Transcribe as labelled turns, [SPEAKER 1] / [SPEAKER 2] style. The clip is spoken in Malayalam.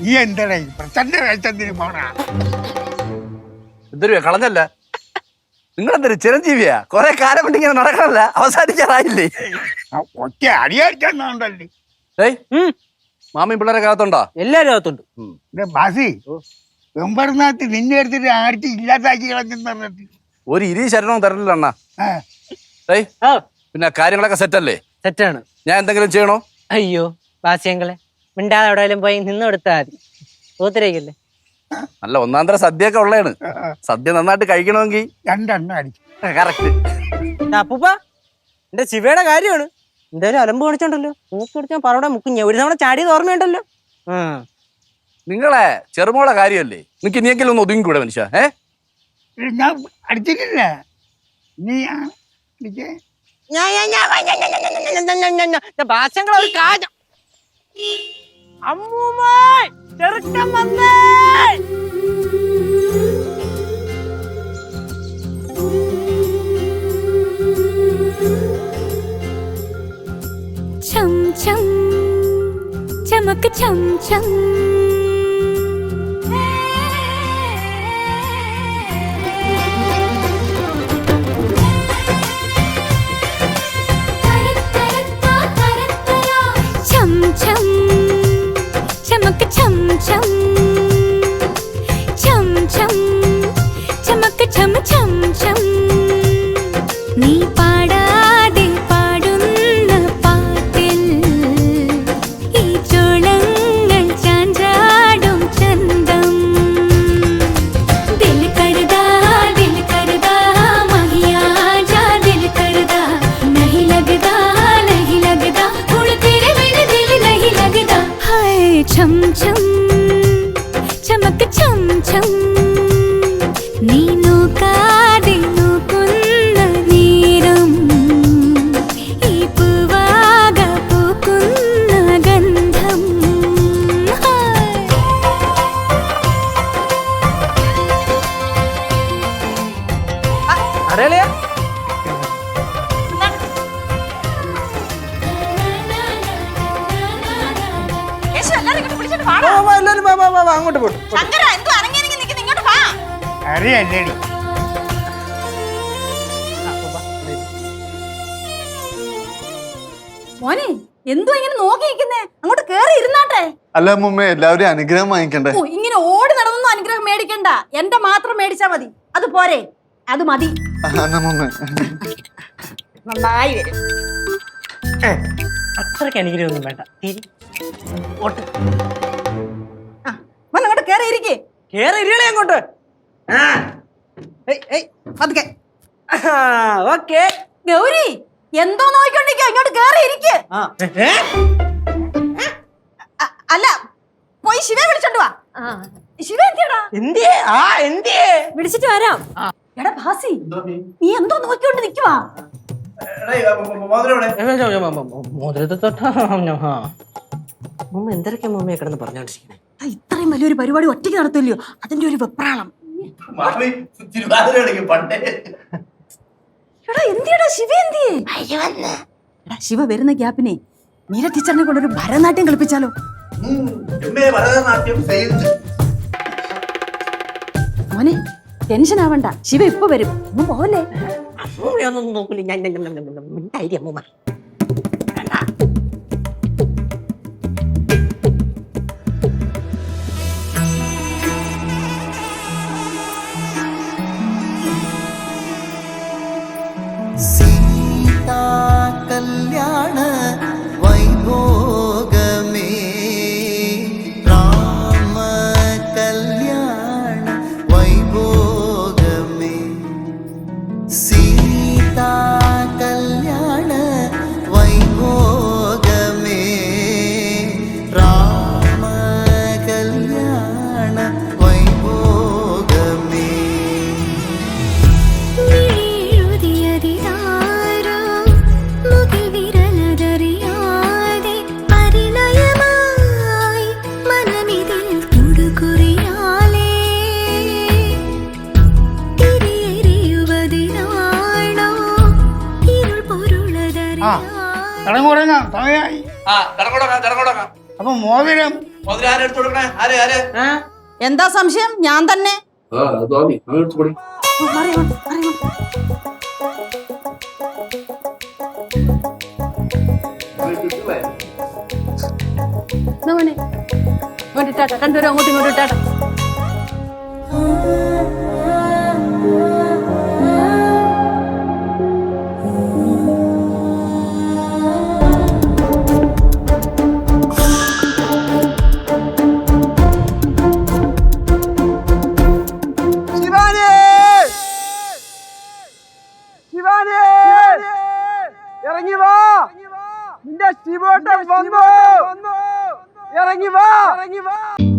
[SPEAKER 1] നീ എന്താടാ ഈ പ്രസന്ന വേഷത്തിന് പോണാ.
[SPEAKER 2] എന്തൊരു കളഞ്ഞല്ല. നിങ്ങളെന്തൊരു ചിരഞ്ജീവിയാ? കൊറേ കാലം കൊണ്ട് ഇങ്ങനെ നടക്കണല്ല. അവസാനിക്കാറായില്ലേ?
[SPEAKER 1] ഒക്കെ ഒറ്റ അടിയടിച്ചോണ്ടല്ലേ
[SPEAKER 2] ഏയ് മാമി പിള്ളേരെ കാലത്തുണ്ടോ
[SPEAKER 3] എല്ലാരും അകത്തുണ്ട്.
[SPEAKER 1] ബാസി വെമ്പറനാത്ത് നിന്നെ എടുത്തിട്ട് ആർട്ടി ഇല്ലാതാക്കി കളഞ്ഞെന്ന് പറഞ്ഞിട്ട്.
[SPEAKER 2] ഒരു ഇരി ശരണവും തരണില്ല അണ്ണാ.
[SPEAKER 1] ആ,
[SPEAKER 2] ഏയ്
[SPEAKER 3] ആ.
[SPEAKER 2] പിന്നെ കാര്യങ്ങളൊക്കെ സെറ്റല്ലേ
[SPEAKER 3] സെറ്റാണ്
[SPEAKER 2] ഞാൻ എന്തെങ്കിലും ചെയ്യണോ?
[SPEAKER 3] അയ്യോ ബാസ്യങ്ങളെ മിണ്ടാതെ എവിടെയെങ്കിലും പോയി നിന്ന് കൊടുത്താൽ മതി ഊത്തിരേക്കല്ലേ
[SPEAKER 2] നല്ല ഒന്നാം തരം ഒക്കെ ഉള്ളതാണ് സദ്യ നന്നായിട്ട് കഴിക്കണമെങ്കിൽ
[SPEAKER 1] രണ്ടെണ്ണം അടിച്ചു
[SPEAKER 2] കറക്റ്റ്
[SPEAKER 3] അപ്പൂപ്പ എന്റെ ശിവയുടെ കാര്യമാണ് എന്തായാലും അലമ്പ് കാണിച്ചോണ്ടല്ലോ മൂക്ക് പിടിച്ചാൽ പറവിടെ മുക്കിഞ്ഞ ഒരു തവണ ചാടിയത് ഓർമ്മയുണ്ടല്ലോ ആ
[SPEAKER 2] നിങ്ങളെ ചെറുമോളെ കാര്യമല്ലേ നിനക്ക് ഇനിയെങ്കിലും ഒന്ന് ഒതുങ്ങിക്കൂടെ മനുഷ്യ ഏ
[SPEAKER 1] ഞാൻ അടിച്ചിട്ടില്ല നീ ഞാൻ
[SPEAKER 3] ഭാഷങ്ങൾ ഒരു കാര്യം അമ്മൂമ്മേ ചെറുക്കൻ വന്നേ
[SPEAKER 4] ചം ചം ചമക്ക് ചം ചം
[SPEAKER 3] చం
[SPEAKER 5] చం చమక చం చం నీ
[SPEAKER 3] నూకా വാ, അങ്ങോട്ട് പോട്ടെ
[SPEAKER 5] ശങ്കര, എന്തുവാ അനങ്ങി നിൽക്കുന്നെ? ഇങ്ങോട്ട് വാ.
[SPEAKER 1] അറിയല്ലേടി
[SPEAKER 5] മോനെ എന്തു ഇങ്ങനെ നോക്കി നിൽക്കുന്നേ അങ്ങോട്ട് കേറി ഇരുന്നാട്ടെ.
[SPEAKER 6] അല്ല മുമ്മ എല്ലാവരും അനുഗ്രഹം വാങ്ങിക്കണ്ടേ?
[SPEAKER 5] ഓ ഇങ്ങനെ ഓടി നടന്നൊന്നും അനുഗ്രഹം മേടിക്കണ്ട. എന്റെ മാത്രം മേടിച്ചാ മതി. അത് പോരെ. അത് മതി.
[SPEAKER 6] എന്നാ മുമ്മ
[SPEAKER 5] നന്നായി വരും.
[SPEAKER 3] അത്രയ്ക്ക് എനിക്കൊന്നും വേണ്ട. തിരി. ഓട്ട്.
[SPEAKER 5] കേറി ഇരിക്കേ.
[SPEAKER 3] കേറി ഇരിയണേ അങ്ങോട്ട്. ആ. ഏയ് ഏയ്
[SPEAKER 5] പതുക്കെ.
[SPEAKER 3] ഓക്കെ.
[SPEAKER 5] ഗൗരി എന്തോ നോക്കിക്കൊണ്ടിരിക്കോ ഇങ്ങോട്ട് കേറി ഇരിക്ക്? അല്ല പോയി ശിവയെ വിളിച്ചോണ്ട് വാ. ശിവ എന്തിയടാ?
[SPEAKER 3] എന്തിയേ? ആ എന്തിയേ?
[SPEAKER 5] വിളിച്ചിട്ട് വരാം. എടാ ഭാസി നീ? എന്തോ നോക്കിക്കൊണ്ട് നിക്കുവാ.
[SPEAKER 3] മോതിരത്തെ തൊട്ടാ എന്തൊക്കെ മുമ്മയെ കിടന്ന് പറഞ്ഞോണ്ടിരിക്കണേ
[SPEAKER 5] ഇത്രയും വലിയൊരു പരിപാടി ഒറ്റയ്ക്ക് നടത്തില്ലയോ അതിന്റെ ഒരു വെപ്രാളം എടാ എന്തിയടാ ശിവ എന്തിയേ എടാ ശിവ വരുന്ന ഗ്യാപ്പിനെ മീര ടീച്ചറിനെ കൊണ്ടൊരു ഭരതനാട്യം കളിപ്പിച്ചാലോ മോനെ ടെൻഷൻ ആവണ്ട ശിവ ഇപ്പൊ വരും പോവല്ലേ
[SPEAKER 3] അമ്മൂമ്മയൊന്നും നോക്കില്ല ഞാൻ ഞാൻ- ഞാൻ- ഞാൻ- ഞാൻ- മിണ്ടായിരി അമ്മൂമ്മ
[SPEAKER 4] ഇരുൾ
[SPEAKER 1] സമയായി. സമയമായി
[SPEAKER 2] ആ
[SPEAKER 1] അപ്പൊ മോതിരം.
[SPEAKER 2] കൊടുക്കണേ? ആരെ ആരെ?
[SPEAKER 3] എന്താ സംശയം? ഞാൻ തന്നെ. രണ്ടുപേരും അങ്ങോട്ടും ഇങ്ങോട്ടും ഇട്ടാട്ടെ
[SPEAKER 7] 你妈你妈